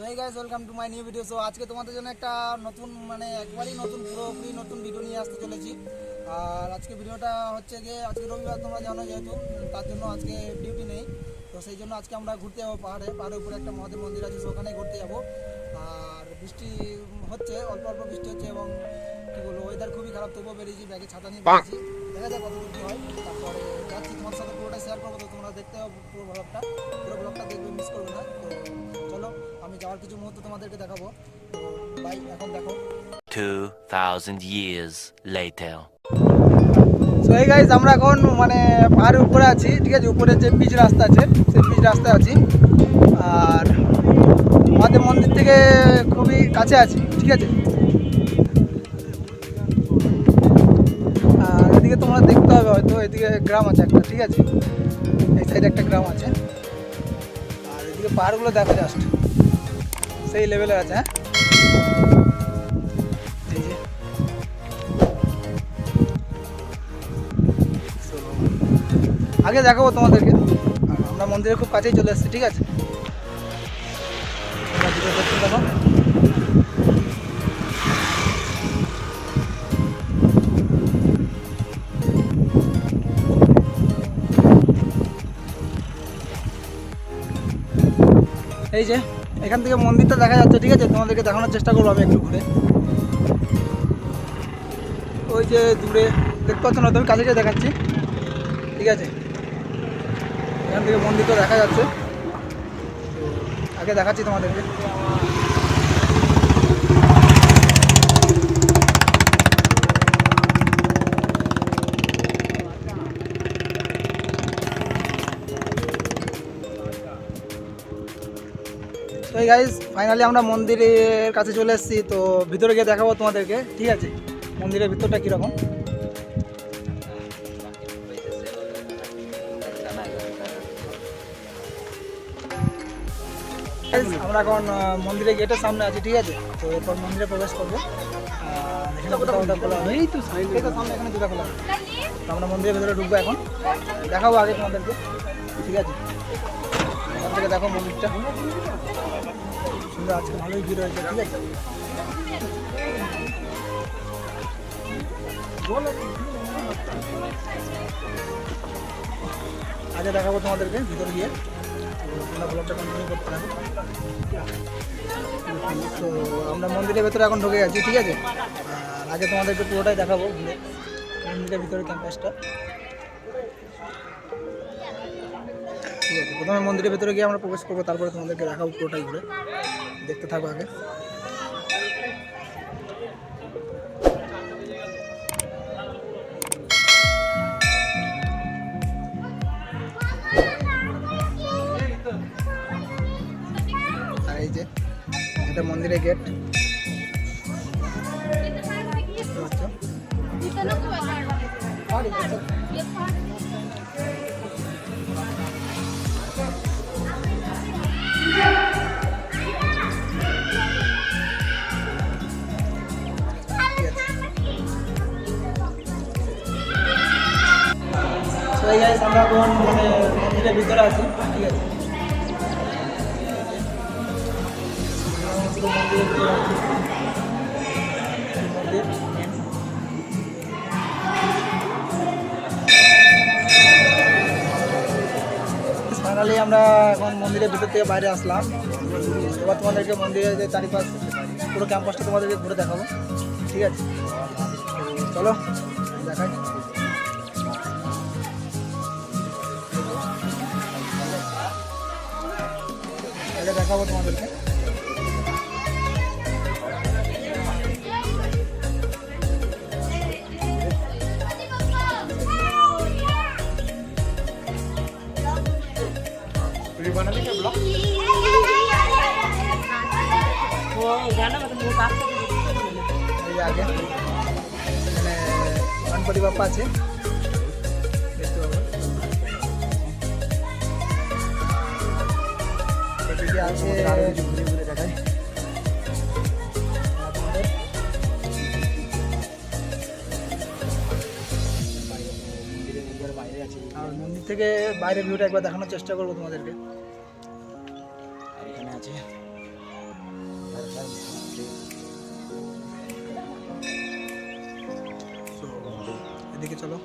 So এই guys welcome to my new video so আজকে তোমাদের জন্য একটা নতুন মানে একবারই নতুন পুরোপুরি নতুন ভিডিও নিয়ে আসতে চলেছি। আর আজকে ভিডিওটা হচ্ছে গিয়ে আজকে রবিবার তোমরা জানো যেহেতু তার জন্য আজকে ডিউটি নেই। তো সেই জন্য আজকে আমরা ঘুরতে যাব পাহাড়ে। পাহাড়ের উপরে একটা মহাদেব মন্দির আছে সেখানে ঘুরতে যাব। আর বৃষ্টি হচ্ছে অল্প অল্প বৃষ্টি হচ্ছে এবং কি বলব ওয়েদার খুবই খারাপ তবুও বেরিয়েছি ব্যাগে ছাতা নিয়ে বেরিয়েছি দেখা যাক কত কি হয়। তারপরে যাচ্ছি তোমার সাথে পুরোটা শেয়ার করব। তো তোমরা দেখতে হবে পুরো ব্লগটা পুরো ব্লগটা দেখবে মিস করবে না। তো চলো আমি যাওয়ার কিছু মুহূর্ত তোমাদেরকে দেখাবো। বাই এখন দেখো। 2,000 years later. সো এই গাইজ আমরা এখন মানে পাহাড়ের উপরে আছি ঠিক আছে? উপরে যে পিচ রাস্তা আছে সেই পিচ রাস্তায় আছি। আর আমাদের মন্দির থেকে খুবই কাছে আছি ঠিক আছে? আর এদিকে তোমরা দেখতে হবে হয়তো এদিকে গ্রাম আছে একটা ঠিক আছে? এই সাইডে একটা গ্রাম আছে। আর এদিকে পাহাড়গুলো দেখা জাস্ট সেই লেভেলের আছে হ্যাঁ? আগে দেখাবো তোমাদেরকে। আর আমরা মন্দিরের খুব কাছেই চলে এসেছি, ঠিক আছে? এই যে। এখান থেকে মন্দিরটা দেখা যাচ্ছে, ঠিক আছে? তোমাদেরকে দেখানোর চেষ্টা করব আমি একটু ঘুরে। ওই যে দূরে, দেখতে পাচ্ছ না? তুমি কাছে গিয়ে দেখাচ্ছি। ঠিক আছে? এখান থেকে মন্দিরটা দেখা যাচ্ছে। আগে দেখাচ্ছি তোমাদেরকে। তো এই গাইজ ফাইনালি আমরা মন্দিরের কাছে চলে এসেছি তো ভিতরে গিয়ে দেখাবো তোমাদেরকে ঠিক আছে? মন্দিরের ভিতরটা কীরকম? আমরা এখন মন্দিরের গেটের সামনে আছি ঠিক আছে? তো এরপর মন্দিরে প্রবেশ করব। এই তো সামনে এখানে জুতা খোলা তো আমরা মন্দিরের ভেতরে ঢুকবো এখন। দেখাবো আগে তোমাদেরকে ঠিক আছে? এখান থেকে দেখো মন্দিরটা। আজকে ভালোই ভিড় হয়েছে, ঠিক আছে? আগে দেখাবো তোমাদেরকে ভিতরে গিয়ে। করতে তো আমরা মন্দিরের ভেতরে এখন ঢুকে গেছি, ঠিক আছে? আর আগে তোমাদেরকে পুরোটাই দেখাবো মন্দিরের ভিতরে ক্যাম্পাসটা প্রথমে মন্দিরের ভেতরে গিয়ে আমরা প্রবেশ করব তারপরে তোমাদেরকে দেখাবো পুরোটাই ঘুরে। দেখতে থাকো আগে। আর এই যে এটা মন্দিরের গেট। So আমরা মানে মন্দিরের ভিতরে আছি। ঠিক আছে। ফাইনালি আমরা এখন মন্দিরের ভিতর থেকে বাইরে আসলাম। এবার তোমাদেরকে মন্দিরের যে চারিপাশ, পুরো ক্যাম্পাসটা তোমাদেরকে ঘুরে দেখাবো। ঠিক আছে। চলো, দেখাই। আগে দেখাবো তোমাদেরকে এই যে আগে এখানে গণপতি বাপ্পা আছে আর মন্দির থেকে বাইরে ভিউটা একবার দেখানোর চেষ্টা করব তোমাদেরকে। এদিকে চলো।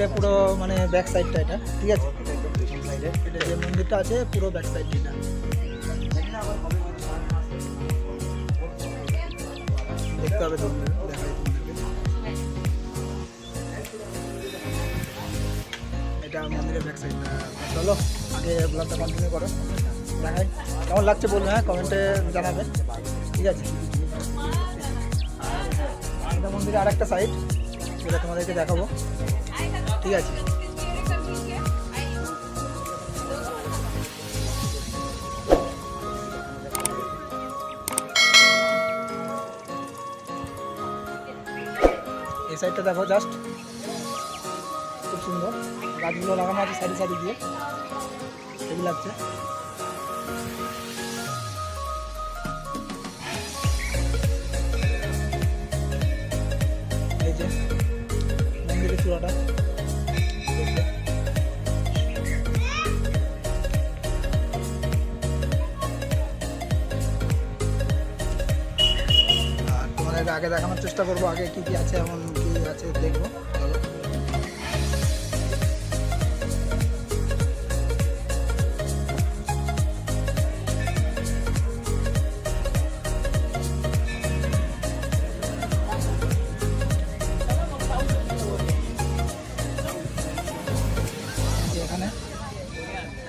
এটা মন্দিরের পুরো মানে ব্যাক সাইডটা এটা, ঠিক আছে? যে মন্দিরটা আছে, পুরো ব্যাক সাইড এটা। দেখতে হবে এটা মন্দিরের ব্যাক সাইড চলো, আগে ব্লগটা কন্টিনিউ করো। দেখাই। কেমন লাগছে বলবে হ্যাঁ কমেন্টে জানাবে। ঠিক আছে? এটা মন্দিরের আরেকটা সাইড যেটা তোমাদেরকে দেখাবো। ঠিক আছে। এই সাইডটা দেখো জাস্ট খুব সুন্দর। গাছগুলো লাগানো আছে সাইডে সাইডে দিয়ে হেভি লাগছে। এই যে, মন্দিরের চূড়াটা। আগে দেখানোর চেষ্টা করব, আগে কি কি আছে এমন কি আছে দেখব। এখানে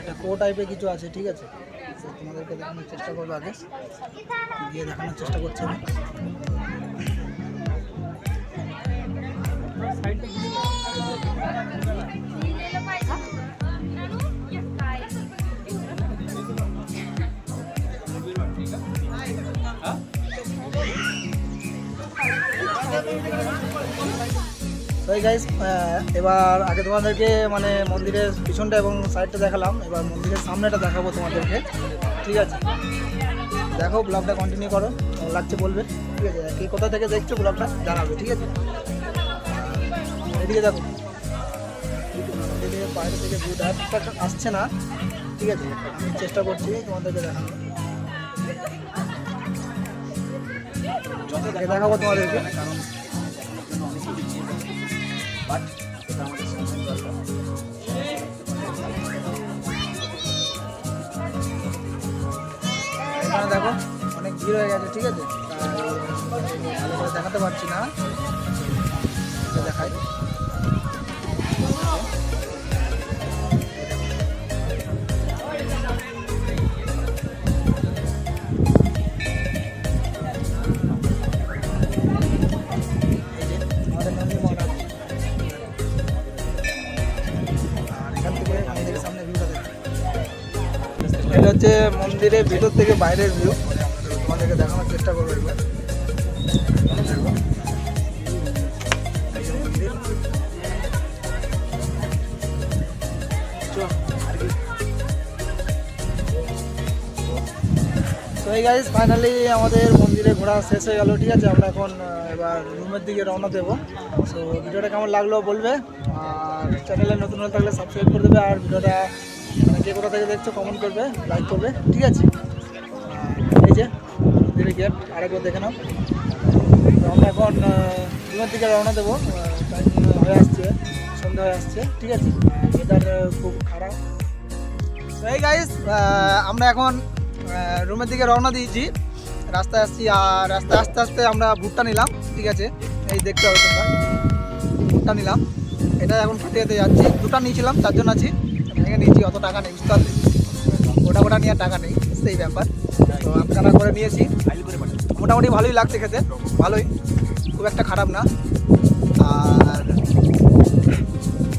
একটা কো টাইপের কিছু আছে, ঠিক আছে? তোমাদেরকে দেখানোর চেষ্টা করব আগে। গিয়ে দেখানোর চেষ্টা করছি আমি। তো গাইস এবার আগে তোমাদেরকে মানে মন্দিরের পিছনটা এবং সাইডটা দেখালাম। এবার মন্দিরের সামনেটা দেখাবো তোমাদেরকে, ঠিক আছে? দেখো, ব্লগটা কন্টিনিউ করো লাগছে বলবে? ঠিক আছে, কে কোথা থেকে দেখছ ব্লগটা জানাবে, ঠিক আছে? এদিকে দেখো। মন্দিরের বাইরে থেকে ভিউটা আসছে না, ঠিক আছে? আমি চেষ্টা করছি তোমাদেরকে দেখানো দেখাবো তোমাদেরকে। কারণ এখানে দেখো অনেক ভিড় হয়ে গেছে ঠিক আছে? দেখাতে পারছি না। এটা হচ্ছে মন্দিরের ভিতর থেকে বাইরের ভিউ তোমাদেরকে দেখানোর চেষ্টা করব এবার। এই ফাইনালি আমাদের মন্দিরে ঘোরা শেষ হয়ে গেল, ঠিক আছে? আমরা এখন এবার রুমের দিকে রওনা দেবো। সো ভিডিওটা কেমন লাগল বলবে? আর চ্যানেলে নতুন হয়ে থাকলে সাবস্ক্রাইব করে দেবে। আর ভিডিওটা কে কোথা থেকে দেখছ কমেন্ট করবে লাইক করবে, ঠিক আছে? এই যে মন্দিরের গেট আরেকবার দেখে নাও। আমরা এখন রুমের দিকে রওনা দেবো হয়ে আসছে, সন্ধ্যা হয়ে আসছে, ঠিক আছে? ওয়েদার খুব খারাপ। এই গাইস আমরা এখন রুমের দিকে রওনা দিয়েছি। রাস্তায় আসছি, আর রাস্তায় আস্তে আস্তে আমরা ভুট্টা নিলাম, ঠিক আছে? এই দেখতে হবে তোমরা। ভুট্টা নিলাম। এটা এখন খেতে যাচ্ছি। দুটা নিয়েছিলাম চারজন আছি। ভেঙে নিয়েছি, অত টাকা নেই, বুঝতে পারলে? গোটা গোটা নিয়ে টাকা নেই, সেই ব্যাপার। তো আমখানা করে নিয়েছি। মোটামুটি ভালোই লাগছে খেতে, ভালোই। খুব একটা খারাপ না। আর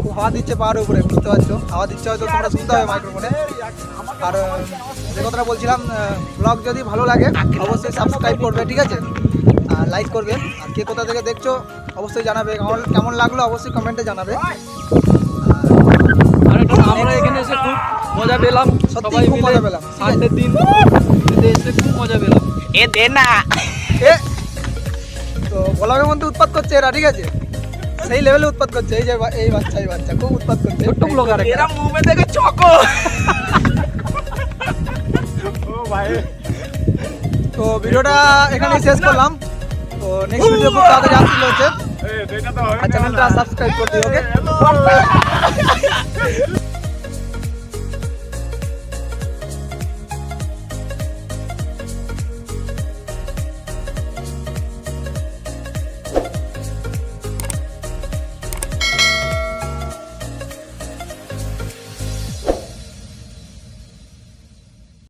খুব হাওয়া দিচ্ছে পাহাড়ের উপরে, বুঝতে পারছ? হাওয়া দিচ্ছে হয়তো তোমরা শুনতে হবে মাইক্রোফোনে। আর যে কথাটা বলছিলাম ব্লগ যদি ভালো লাগে, অবশ্যই সাবস্ক্রাইব করবে, ঠিক আছে? লাইক করবে। আর কে কোথা থেকে দেখছ, অবশ্যই জানাবে। কেমন লাগল, অবশ্যই কমেন্টে জানাবে। আমরা এখানে এসে খুব মজা পেলাম। সত্যি সবাই খুব মজা পেলাম। সানডে দিন এসে খুব মজা পেলাম। এ দে না। এ তো ব্লগের মধ্যে উৎপাত করছে এরা ঠিক আছে? সেই লেভেলে উৎপাত করছে এই যে এই বাচ্চা এই বাচ্চা খুব উৎপাত করছে। ছোট্ট ব্লগার এরা। মুভে দেখে চকো। তো ভিডিওটা এখানেই শেষ করলাম। তো নেক্সট ভিডিও খুব তাড়াতাড়ি আসছিল হচ্ছে আর চ্যানেলটা সাবস্ক্রাইব করে দিও ওকে